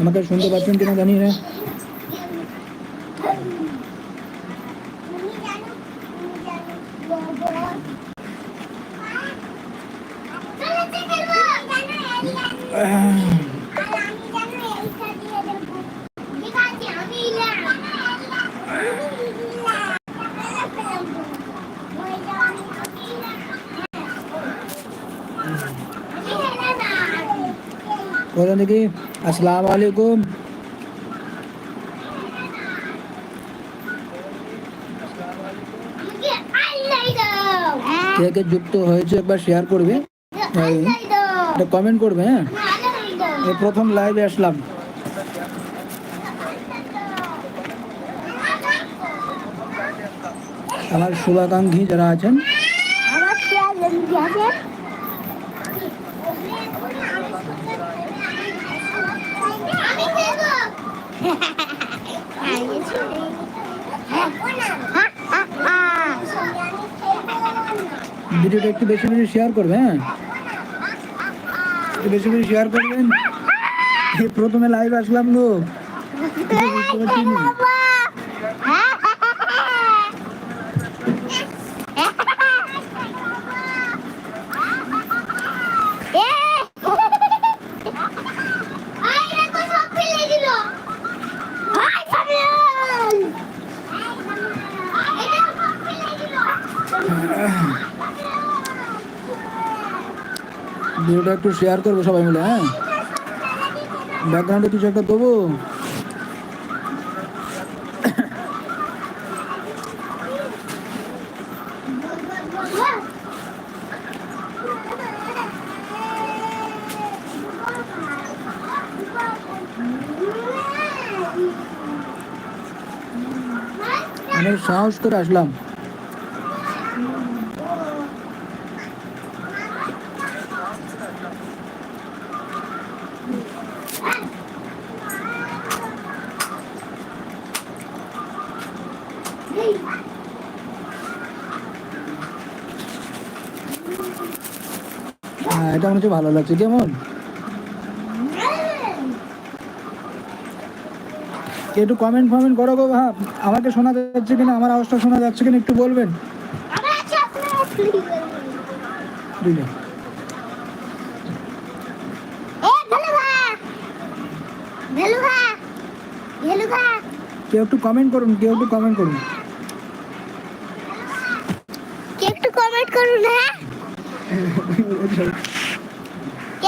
আমাকে শুনতে পাচ্ছেন কিনা জানি না। আসসালামু আলাইকুম। কে কে যুক্ত হয়েছে একবার শেয়ার করবে। কমেন্ট করবে হ্যাঁ? এই প্রথম লাইভে আসলাম। আমার শুভাকাঙ্ক্ষী যারা আছেন, আমার শেয়ার লেগে আছে আমি খেলব ভিডিওটা একটু বেশি বেশি শেয়ার করবেন হ্যাঁ? একটু বেশি বেশি শেয়ার করবেন। প্রথমে লাইভ আসলাম গো কিছু বুঝতে পারছি না। ভিডিওটা একটু শেয়ার করব সবাই মিলে হ্যাঁ? ব্যাকগ্রাউন্ডে কিছু একটা দেবো? অনেক সাহস করে আসলাম। হ্যাঁ এটা মনে হচ্ছে ভালো লাগছে। কেমন? একটু কমেন্ট ফমেন্ট করো গো ভাব আমাকে শোনা যাচ্ছে কিনা আমার আওয়াজটা শোনা যাচ্ছে কিনা একটু বলবেন। কেউ একটু কমেন্ট করুন কেউ একটু কমেন্ট করুন একটু কমেন্ট করুন হ্যাঁ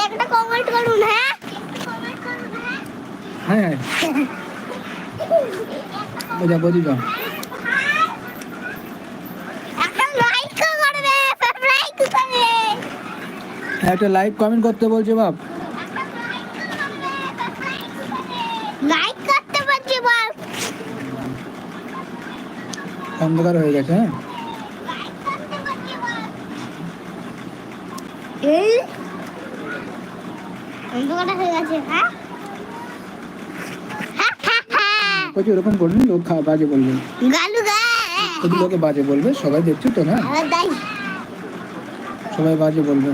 একটা কমেন্ট করুন হ্যাঁ হ্যাঁ হ্যাঁ বোঝা বুঝি যাও একটা লাইক কমেন্ট করতে বলছে বাপ। লাইক করতে পারছি বল। অন্ধকার হয়ে গেছে হ্যাঁ এই অন্ধকারটা হয়ে গেছে হ্যাঁ? করবেন লোক বাজে বলবে। গালু গা। লোকে বাজে বলবে সবাই দেখছ তো না? সবাই বাজে বলবে।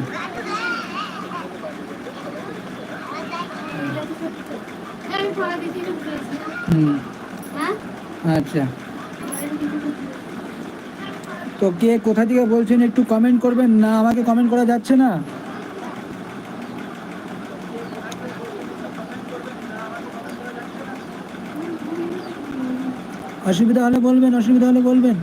হুম। আচ্ছা। তো কে কোথা থেকে বলছেন একটু কমেন্ট করবেন? না আমাকে কমেন্ট করা যাচ্ছে না। অসুবিধা হলে বলবেন অসুবিধা হলে বলবেন।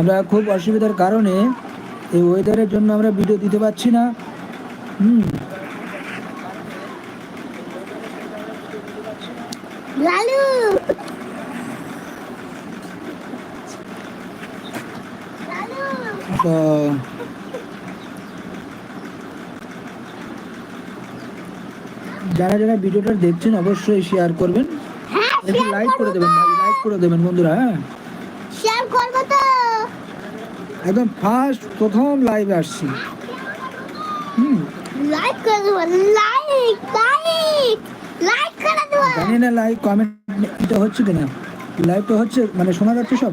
আমরা খুব অসুবিধার কারণে এই ওয়েদারের জন্য আমরা ভিডিও দিতে পারছি না। হুম। যারা ভিডিওটা দেখছেন অবশ্যই শেয়ার করবেন। হ্যাঁ একটু লাইক করে দেবেন ভাই লাইক করে দেবেন বন্ধুরা হ্যাঁ। শেয়ার করব তো। একদম ফার্স্ট প্রথম লাইভে আসছি। হুম। লাইক করে দেবো লাইক লাইক লাইক করে দেবো। জানি না লাইভ কমেন্ট এটা হচ্ছে কিনা? লাইভটা হচ্ছে মানে শোনা যাচ্ছে সব?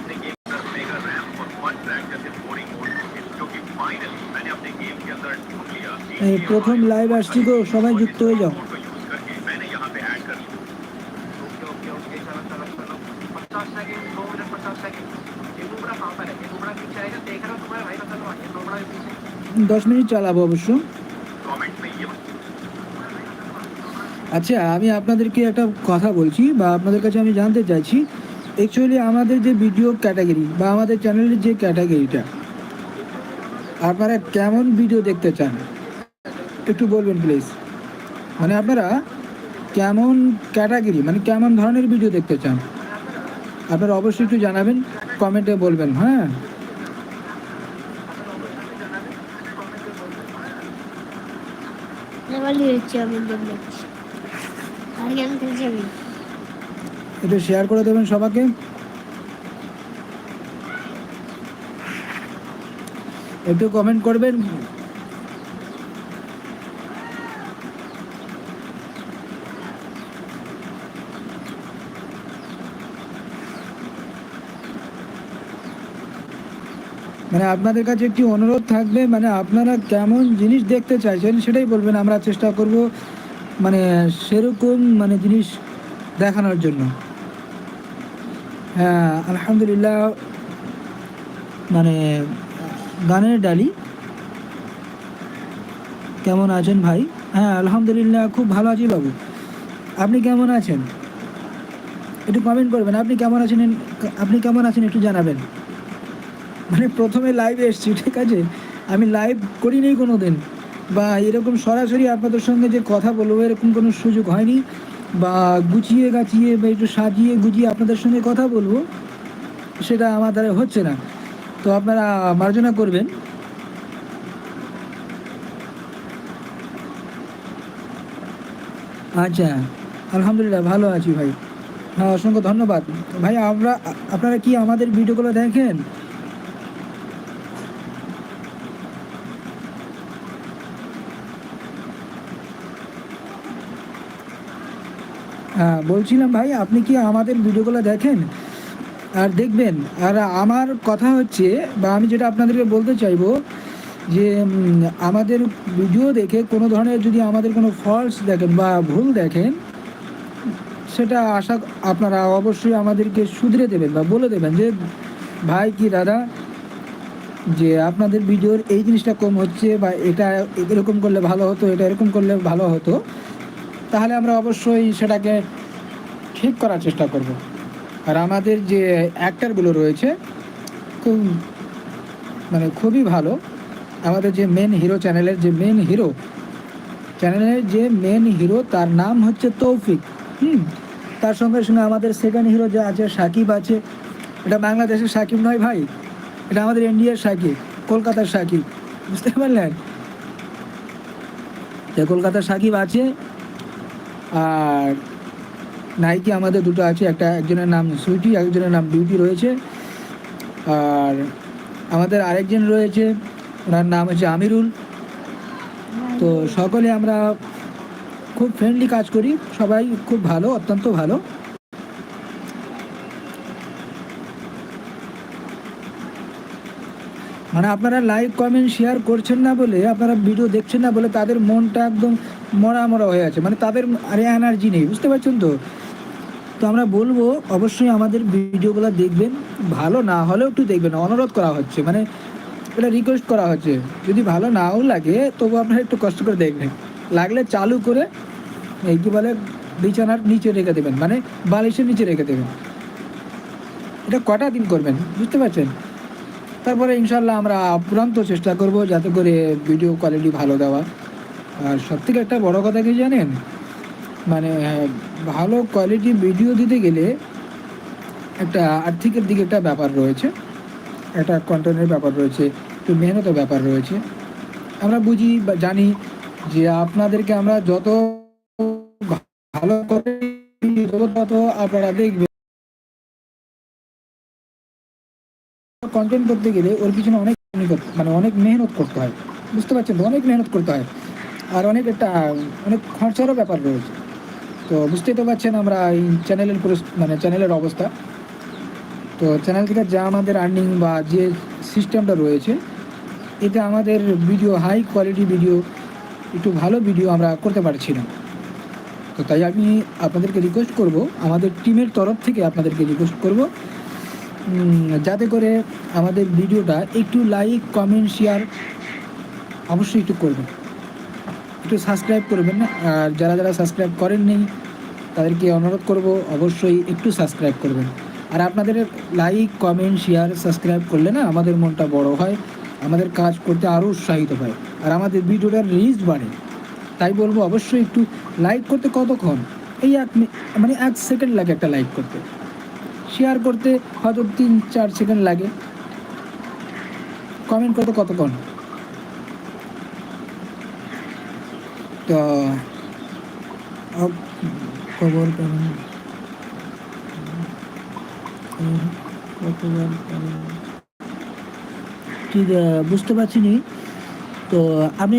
প্রথম লাইভ আসছি তো সবাই যুক্ত হয়ে যাও। দশ মিনিট চালাবো অবশ্য। আচ্ছা আমি আপনাদেরকে একটা কথা বলছি বা আপনাদের কাছে আমি জানতে চাইছি অ্যাকচুয়ালি আমাদের যে ভিডিও ক্যাটাগরি বা আমাদের চ্যানেলের যে ক্যাটাগরিটা আপনারা কেমন ভিডিও দেখতে চান? একটু বলবেন প্লিজ মানে আপনারা কেমন ক্যাটাগরি মানে কেমন ধরনের ভিডিও দেখতে চান? আপনারা অবশ্যই একটু জানাবেন কমেন্টে বলবেন হ্যাঁ? একটু শেয়ার করে দেবেন সবাইকে। একটু কমেন্ট করবেন। মানে আপনাদের কাছে একটি অনুরোধ থাকবে মানে আপনারা কেমন জিনিস দেখতে চাইছেন সেটাই বলবেন, আমরা চেষ্টা করব মানে সেরকম মানে জিনিস দেখানোর জন্য। হ্যাঁ আলহামদুলিল্লাহ মানে গানের ডালি। কেমন আছেন ভাই? হ্যাঁ আলহামদুলিল্লাহ, খুব ভালো আছি বাবু। আপনি কেমন আছেন? একটু কমেন্ট করবেন, আপনি কেমন আছেন, আপনি কেমন আছেন একটু জানাবেন। মানে প্রথমে লাইভে এসেছি, ঠিক আছে? আমি লাইভ করিনি কোনো দিন বা এরকম সরাসরি আপনাদের সঙ্গে যে কথা বলব, এরকম কোনো সুযোগ হয়নি। বা গুছিয়ে গাছিয়ে বা একটু সাজিয়ে গুজিয়ে আপনাদের সঙ্গে কথা বলব, সেটা আমার দ্বারা হচ্ছে না। তো আপনারা মার্জনা করবেন। আচ্ছা আলহামদুলিল্লাহ, ভালো আছি ভাই। হ্যাঁ অসংখ্য ধন্যবাদ। ভাই, আমরা, আপনারা কি আমাদের ভিডিওগুলো দেখেন? হ্যাঁ বলছিলাম ভাই, আপনি কি আমাদের ভিডিওগুলো দেখেন? আর দেখবেন, আর আমার কথা হচ্ছে, বা আমি যেটা আপনাদেরকে বলতে চাইব, যে আমাদের ভিডিও দেখে কোনো ধরনের যদি আমাদের কোনো ফলস দেখেন বা ভুল দেখেন, সেটা আশা আপনারা অবশ্যই আমাদেরকে শুধরে দেবেন বা বলে দেবেন যে, ভাই কি দাদা, যে আপনাদের ভিডিওর এই জিনিসটা কম হচ্ছে বা এটা এরকম করলে ভালো হতো, এটা এরকম করলে ভালো হতো। তাহলে আমরা অবশ্যই সেটাকে ঠিক করার চেষ্টা করব। আর আমাদের যে অ্যাক্টারগুলো রয়েছে, খুব মানে খুবই ভালো। আমাদের যে মেন হিরো চ্যানেলের যে মেন হিরো চ্যানেলের যে মেন হিরো তার নাম হচ্ছে তৌফিক। হুম, তার সঙ্গে সঙ্গে আমাদের সেকেন্ড হিরো যে আছে, সাকিব আছে। এটা বাংলাদেশের সাকিব নয় ভাই, এটা আমাদের ইন্ডিয়ার সাকিব, কলকাতার সাকিব। বুঝতে পারলেন? যে কলকাতার সাকিব আছে আর নাইকি আমাদের দুটো আছে, একটা একজনের নাম সুইটি একজনের নাম বিউটি রয়েছে। আর আমাদের আরেকজন রয়েছে, ওনার নাম হচ্ছে আমিরুল। তো সকলে আমরা খুব ফ্রেন্ডলি কাজ করি, সবাই খুব ভালো, অত্যন্ত ভালো। মানে আপনারা লাইক কমেন্ট শেয়ার করছেন না বলে, আপনারা ভিডিও দেখছেন না বলে তাদের মনটা একদম মরা মরা হয়ে আছে। মানে তাদের আরে এনার্জি নেই, বুঝতে পারছেন তো? তো আমরা বলব, অবশ্যই আমাদের ভিডিওগুলো দেখবেন। ভালো না হলেও একটু দেখবেন, অনুরোধ করা হচ্ছে। মানে এটা রিকোয়েস্ট করা হচ্ছে। যদি ভালো নাও লাগে, তবু আপনারা একটু কষ্ট করে দেখবেন। লাগলে চালু করে এই কি বলে, বিছানার নিচে রেখে দেবেন। মানে বালিশের নিচে রেখে দেবেন। এটা কটা দিন করবেন, বুঝতে পারছেন? তারপরে ইনশাল্লাহ আমরা আপ্রান্ত চেষ্টা করব যাতে করে ভিডিও কোয়ালিটি ভালো দেওয়া আর সব থেকে একটা বড় কথা কি জানেন? মানে ভালো কোয়ালিটি ভিডিও দিতে গেলে একটা আর্থিকের দিকে একটা ব্যাপার রয়েছে। একটা কন্টেন্টের ব্যাপার রয়েছে, একটু মেহনতের ব্যাপার রয়েছে। আমরা বুঝি বা জানি যে আপনাদেরকে আমরা যত ভালো করে তত আপনারা দেখবেন। কন্টেন্ট করতে গেলে ওর পিছনে অনেক মানে অনেক মেহনত করতে হয়। বুঝতে পারছেন তো? অনেক মেহনত করতে হয়। আর অনেক একটা, অনেক খরচারও ব্যাপার রয়েছে। তো বুঝতেই তো পারছেন আমরা এই চ্যানেলের মানে চ্যানেলের অবস্থা। তো চ্যানেল থেকে যা আমাদের আর্নিং বা যে সিস্টেমটা রয়েছে, এতে আমাদের ভিডিও হাই কোয়ালিটি ভিডিও একটু ভালো ভিডিও আমরা করতে পারছি না। তো তাই আমি আপনাদেরকে রিকোয়েস্ট করব, আমাদের টিমের তরফ থেকে আপনাদেরকে রিকোয়েস্ট করব যাতে করে আমাদের ভিডিওটা একটু লাইক কমেন্ট শেয়ার অবশ্যই একটু করবেন। একটু সাবস্ক্রাইব করবেন আর যারা যারা সাবস্ক্রাইব করেননি তাদেরকে অনুরোধ করব অবশ্যই একটু সাবস্ক্রাইব করবেন। আর আপনাদের লাইক কমেন্ট শেয়ার সাবস্ক্রাইব করলে না আমাদের মনটা বড় হয়, আমাদের কাজ করতে আরও উৎসাহিত হয়, আর আমাদের ভিডিওটার রিচ বাড়ে। তাই বলব অবশ্যই একটু লাইক করতে কতক্ষণ? এই এক মানে এক সেকেন্ড লাগে একটা লাইক করতে। শেয়ার করতে হয়তো তিন, চার সেকেন্ড লাগে। কমেন্ট করতে কতক্ষণ? তো খবর ঠিক বুঝতে পারছি নি তো, আমি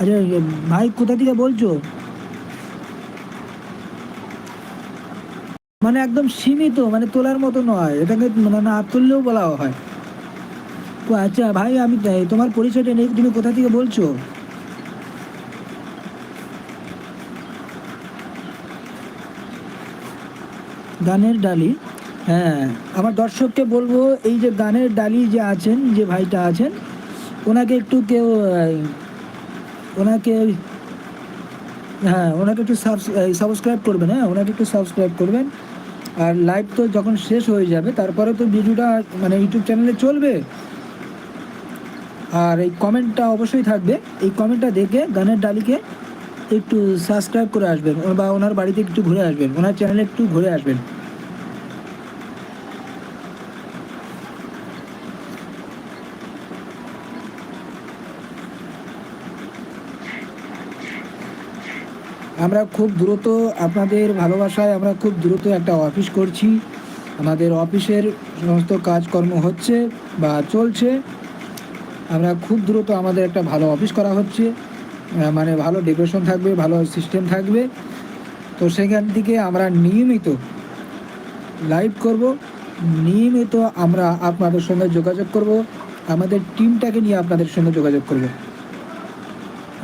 আচ্ছা ভাই, কোথা থেকে বলছো? মানে একদম সীমিত মানে তোলার মতো নয়। এটাকে মানে না তুললেও বলা হয়। ও আচ্ছা ভাই, আমি তোমার পরিচয়টা নেই, তুমি কোথা থেকে বলছো? গানের ডালি। হ্যাঁ আমার দর্শককে বলব, এই যে গানের ডালি যে আছেন, যে ভাইটা আছেন, ওনাকে একটু কেউ, ওনাকে হ্যাঁ ওনাকে একটু সাবস্ক্রাইব করবেন হ্যাঁ ওনাকে একটু সাবস্ক্রাইব করবেন। আর লাইভ তো যখন শেষ হয়ে যাবে, তারপরে তো ভিডিওটা মানে ইউটিউব চ্যানেলে চলবে। আর এই কমেন্টটা অবশ্যই থাকবে। এই কমেন্টটা দেখে গানের ডালিকে একটু সাবস্ক্রাইব করে আসবেন, বা ওনার বাড়িতে একটু ঘুরে আসবেন, ওনার চ্যানেলে একটু ঘুরে আসবেন। আমরা খুব দ্রুত আপনাদের ভালোবাসায় আমরা খুব দ্রুত একটা অফিস করছি। আমাদের অফিসের সমস্ত কাজকর্ম হচ্ছে বা চলছে। আমরা খুব দ্রুত আমাদের একটা ভালো অফিস করা হচ্ছে। মানে ভালো ডেকোরেশন থাকবে, ভালো সিস্টেম থাকবে। তো সেখান থেকে আমরা নিয়মিত লাইভ করব। নিয়মিত আমরা আপনাদের সঙ্গে যোগাযোগ করব। আমাদের টিমটাকে নিয়ে আপনাদের সঙ্গে যোগাযোগ করব।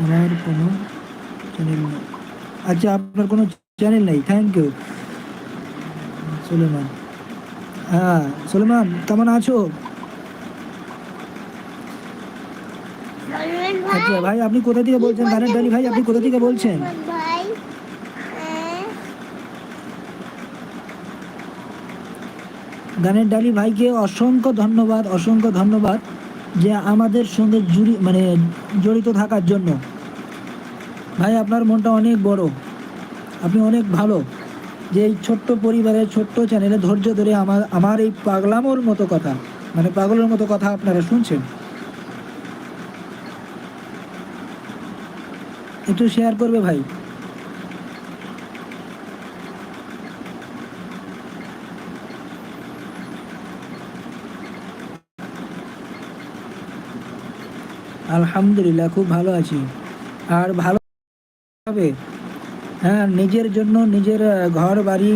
আমার কোনো চ্যানেল আচ্ছা আপনার কোনো চ্যানেল নেই থ্যাংক ইউ সুলেমান। হ্যাঁ সুলেমান, কেমন আছো? আচ্ছা ভাই, আপনি কোথা থেকে বলছেন? গানের ডালি, ভাই, আপনি কোথা থেকে বলছেন? গানের ডালি, ভাইকে অসংখ্য ধন্যবাদ অসংখ্য ধন্যবাদ যে আমাদের সঙ্গে জুড়ি মানে জড়িত থাকার জন্য। ভাই, আপনার মনটা অনেক বড়। আপনি অনেক ভালো। যে এই ছোট্ট পরিবারের ছোট্ট চ্যানেলে ধৈর্য ধরে আমার আমার এই পাগলামোর মতো কথা মানে পাগলের মতো কথা আপনারা শুনছেন। একটু শেয়ার করবে ভাই? আলহামদুলিল্লাহ, খুব ভালো আছি। আর ভালো হবে। হ্যাঁ নিজের জন্য নিজের ঘর, বাড়ি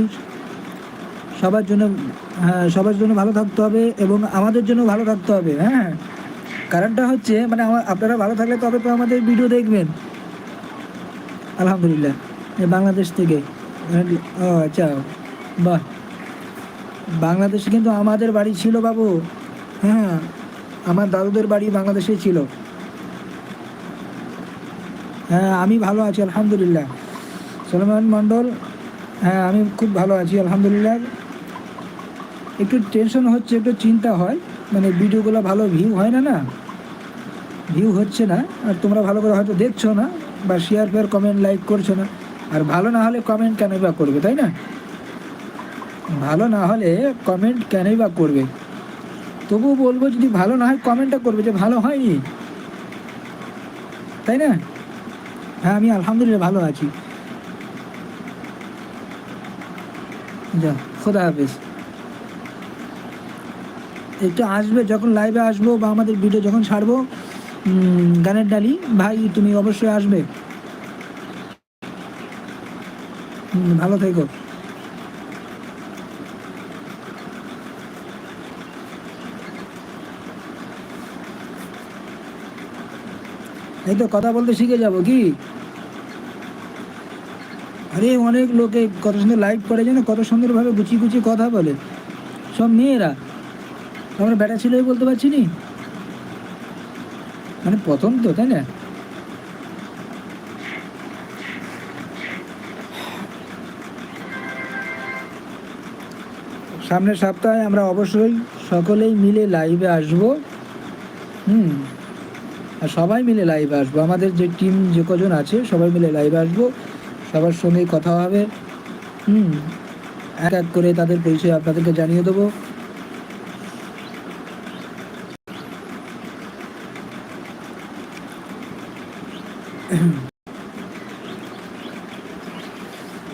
সবার জন্য হ্যাঁ সবার জন্য ভালো থাকতে হবে এবং আমাদের জন্য ভালো থাকতে হবে হ্যাঁ। কারণটা হচ্ছে মানে আপনারা ভালো থাকলে তবে তো আমাদের ভিডিও দেখবেন। আলহামদুলিল্লাহ বাংলাদেশ থেকে। ও আচ্ছা বাহ। বাংলাদেশে কিন্তু আমাদের বাড়ি ছিল বাবু। হ্যাঁ আমার দাদুদের বাড়ি বাংলাদেশে ছিল। হ্যাঁ আমি ভালো আছি, আলহামদুলিল্লাহ। সলমান মণ্ডল হ্যাঁ আমি খুব ভালো আছি, আলহামদুলিল্লাহ। একটু টেনশন হচ্ছে, একটু চিন্তা হয়। মানে ভিডিওগুলো ভালো ভিউ হয় না না? ভিউ হচ্ছে না। আর তোমরা ভালো করে হয়তো দেখছ না, বা শেয়ার ফেয়ার কমেন্ট লাইক করছ না। আর ভালো না হলে কমেন্ট কেনই বা করবে, তাই না? ভালো না হলে কমেন্ট কেনই বা করবে? তবুও বলব, যদি ভালো না হয় কমেন্টটা করবে যে ভালো হয়নি। তাই না? হ্যাঁ আমি আলহামদুলিল্লাহ ভালো আছি। যা, খোদা হাফেজ। একটু আসবে, যখন লাইভে আসব বা আমাদের ভিডিও যখন ছাড়বো গানের ডালি, ভাই, তুমি অবশ্যই আসবে। ভালো থেকো। এই তো কথা বলতে শিখে যাব, কি? আরে অনেক লোকে কত সুন্দর লাইভ করে জানো, কত সুন্দরভাবে গুছিয়ে গুছিয়ে কথা বলে। সব মেয়েরা। আমরা বেটা ছেলেই বলতে পারছি নি? মানে প্রথম তো, তাই না? সামনের সপ্তাহে আমরা অবশ্যই সকলেই মিলে লাইভে আসব। হুম। আর সবাই মিলে লাইভে আসব। আমাদের যে টিম যে কজন আছে, সবাই মিলে লাইভে আসব। সবার সঙ্গে কথা হবে। হুম। এক এক করে তাদের পরিচয় আপনাদেরকে জানিয়ে দেবো।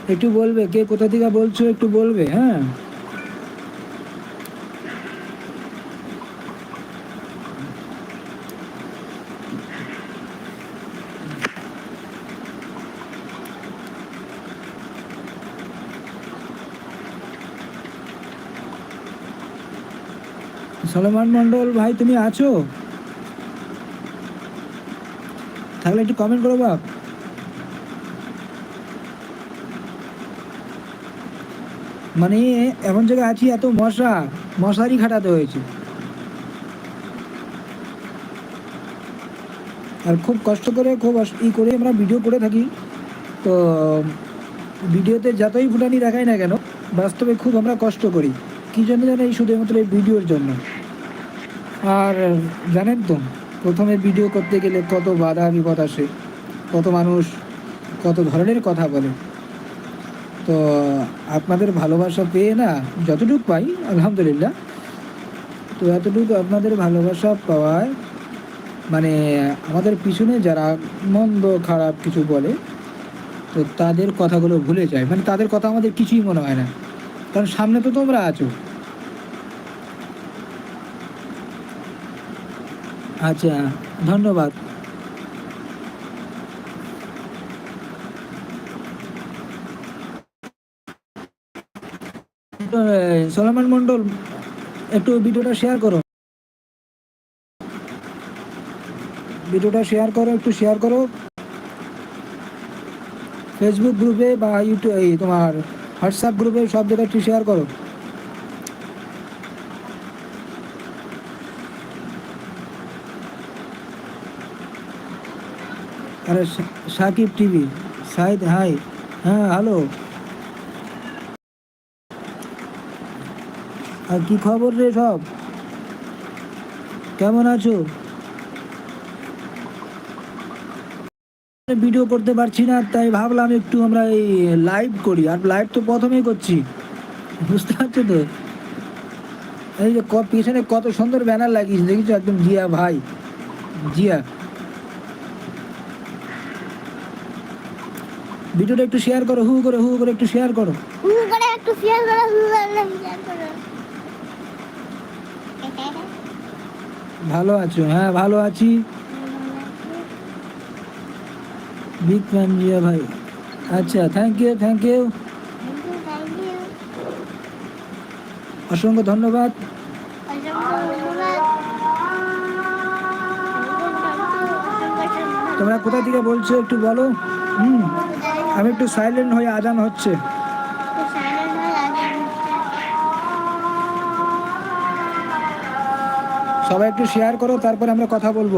একটু বলবে, কে কোথা থেকে বলছো একটু বলবে হ্যাঁ? সলমান মন্ডল ভাই, তুমি আছো? তাহলে একটু কমেন্ট করো বাপ। মানে এমন জায়গায় আছি, এত মশা, মশারি খাটাতে হয়েছে। আর খুব কষ্ট করে, খুব ই করে আমরা ভিডিও করে থাকি। তো, ভিডিওতে যতই ফুটানি দেখাই না কেন, বাস্তবে খুব আমরা কষ্ট করি। কী জন্য জানো এই শুধুমাত্র এই ভিডিওর জন্য। আর জানেন তো, প্রথমে ভিডিও করতে গেলে কত বাধা বিপদ আসে, কত মানুষ কত ধরনের কথা বলে। তো, আপনাদের ভালোবাসা পেয়ে না যতটুকু পাই, আলহামদুলিল্লাহ, তো এতটুকু আপনাদের ভালোবাসা পাওয়ায় মানে আমাদের পিছনে যারা মন্দ, খারাপ কিছু বলে, তো তাদের কথাগুলো ভুলে যায়। মানে তাদের কথা আমাদের কিছুই মনে হয় না। কারণ সামনে তো তোমরা আছো। আচ্ছা ধন্যবাদ। সলমান মন্ডল একটু ভিডিওটা শেয়ার করো। ভিডিওটা শেয়ার করো, একটু শেয়ার করো। ফেসবুক গ্রুপে বা ইউটিউব তোমার হোয়াটসঅ্যাপ গ্রুপে সব জায়গায় একটু শেয়ার করো। আরে সাকিব টিভি, সাইদ, হাই হ্যাঁ হ্যালো। আর কি খবর রে সব? কেমন আছো? ভিডিও করতে পারছি না, তাই ভাবলাম একটু আমরা এই লাইভ করি। আর লাইভ তো প্রথমেই করছি, বুঝতে পারছ তো? এই যে পিছনে কত সুন্দর ব্যানার লাগিয়েছে, দেখেছ? একদম জিয়া ভাই, জিয়া। ভিডিওটা একটু শেয়ার করো হু করে হু করে একটু শেয়ার করো। হু করে একটু শেয়ার করো হু করে শেয়ার করো। ভালো আছো? হ্যাঁ ভালো আছি। বিগ ফ্যান জিয়া ভাই। আচ্ছা thank you thank you thank you অসংখ্য ধন্যবাদ। তোমরা কোথা থেকে বলছো একটু বলো? হুম। আমি একটু সাইলেন্ট হয়ে আজান হচ্ছে। সবাই একটু শেয়ার করো তারপরে আমরা কথা বলব।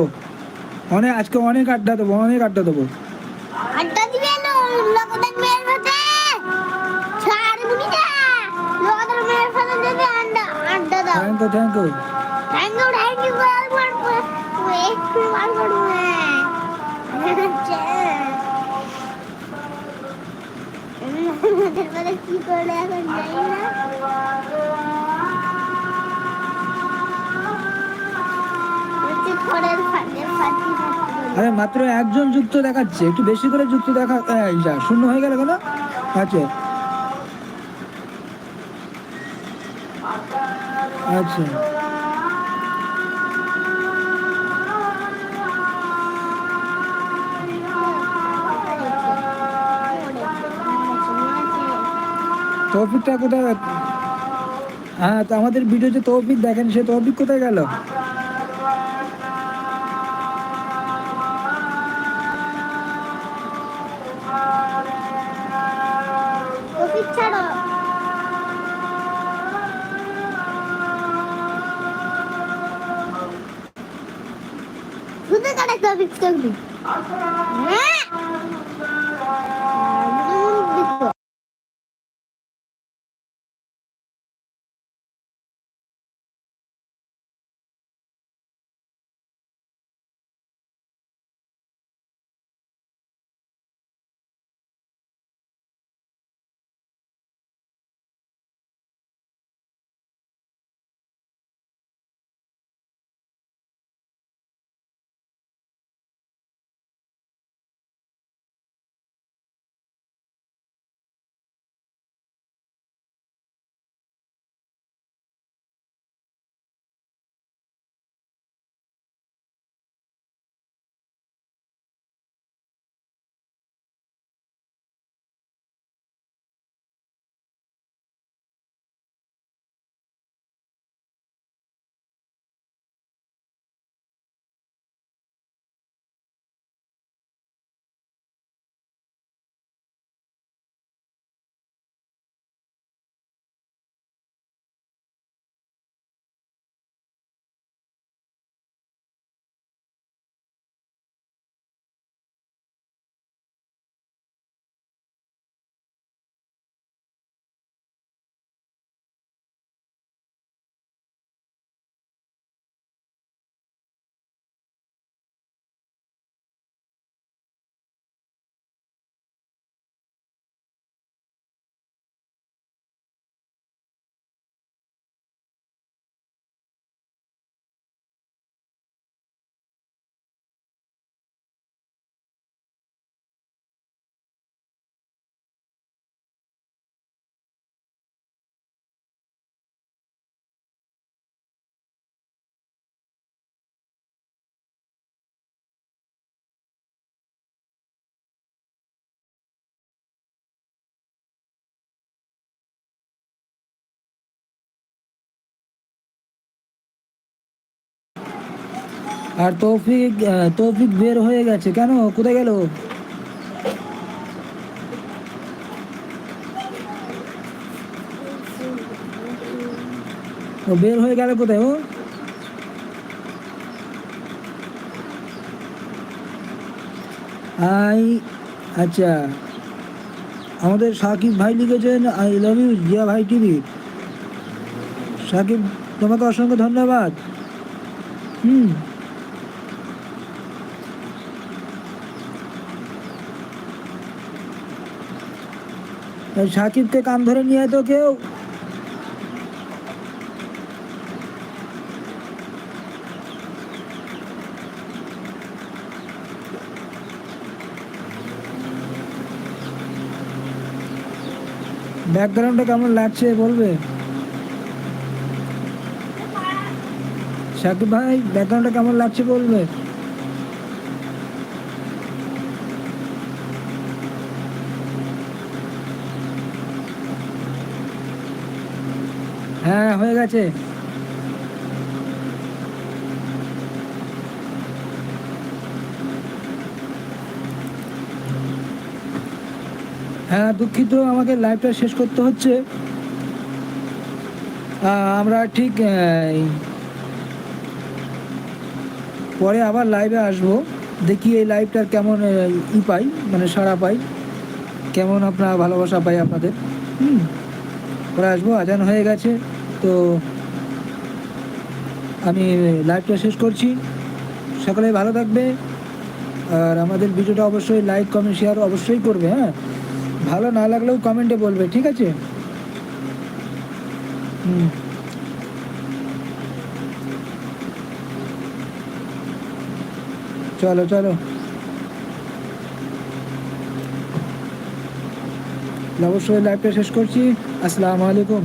অনেক আজকে অনেক আড্ডা দেবো অনেক আড্ডা দেবো। ইউ থ্যাংক ইউ আরে মাত্র একজন যুক্ত দেখাচ্ছে, একটু বেশি করে যুক্ত দেখা শূন্য হয়ে গেল কেন? আচ্ছা। আচ্ছা। তৌফিকটা কোথায়? হ্যাঁ তো আমাদের ভিডিও যে তৌফিক দেখেন, সে তৌফিক কোথায় গেল? টপিক টপিক হ্যাঁ। আর তৌফিক তৌফিক বের হয়ে গেছে। কেন? কোথায় গেল? ও বের হয়ে গেল কোথায়, ও? আই আচ্ছা। আমাদের সাকিব ভাই লিখেছেন, আই লাভ ইউ, জিয়া ভাই টিভি। সাকিব, তোমাকে অসংখ্য ধন্যবাদ। হুম। সাকিবকে কান ধরে নিয়ে তো কেউ। ব্যাকগ্রাউন্ডটা কেমন লাগছে বলবে? সাকিব ভাই ব্যাকগ্রাউন্ডটা কেমন লাগছে বলবে? হ্যাঁ হয়ে গেছে। হ্যাঁ দুঃখিত, আমাকে লাইভটা শেষ করতে হচ্ছে। আমরা ঠিক পরে আবার লাইভে আসব। দেখি এই লাইভটার কেমন ই পাই মানে সাড়া পাই। কেমন আপনার ভালোবাসা পাই আপনাদের? হুম, পরে আসব, আজান হয়ে গেছে। তো আমি লাইভটা শেষ করছি। সকলে ভালো থাকবে। আর আমাদের ভিডিওটা অবশ্যই লাইক কমেন্ট শেয়ার অবশ্যই করবে হ্যাঁ? ভালো না লাগলেও কমেন্টে বলবে, ঠিক আছে? হুম। চলো চলো। অবশ্যই লাইভটা শেষ করছি। আসসালামু আলাইকুম।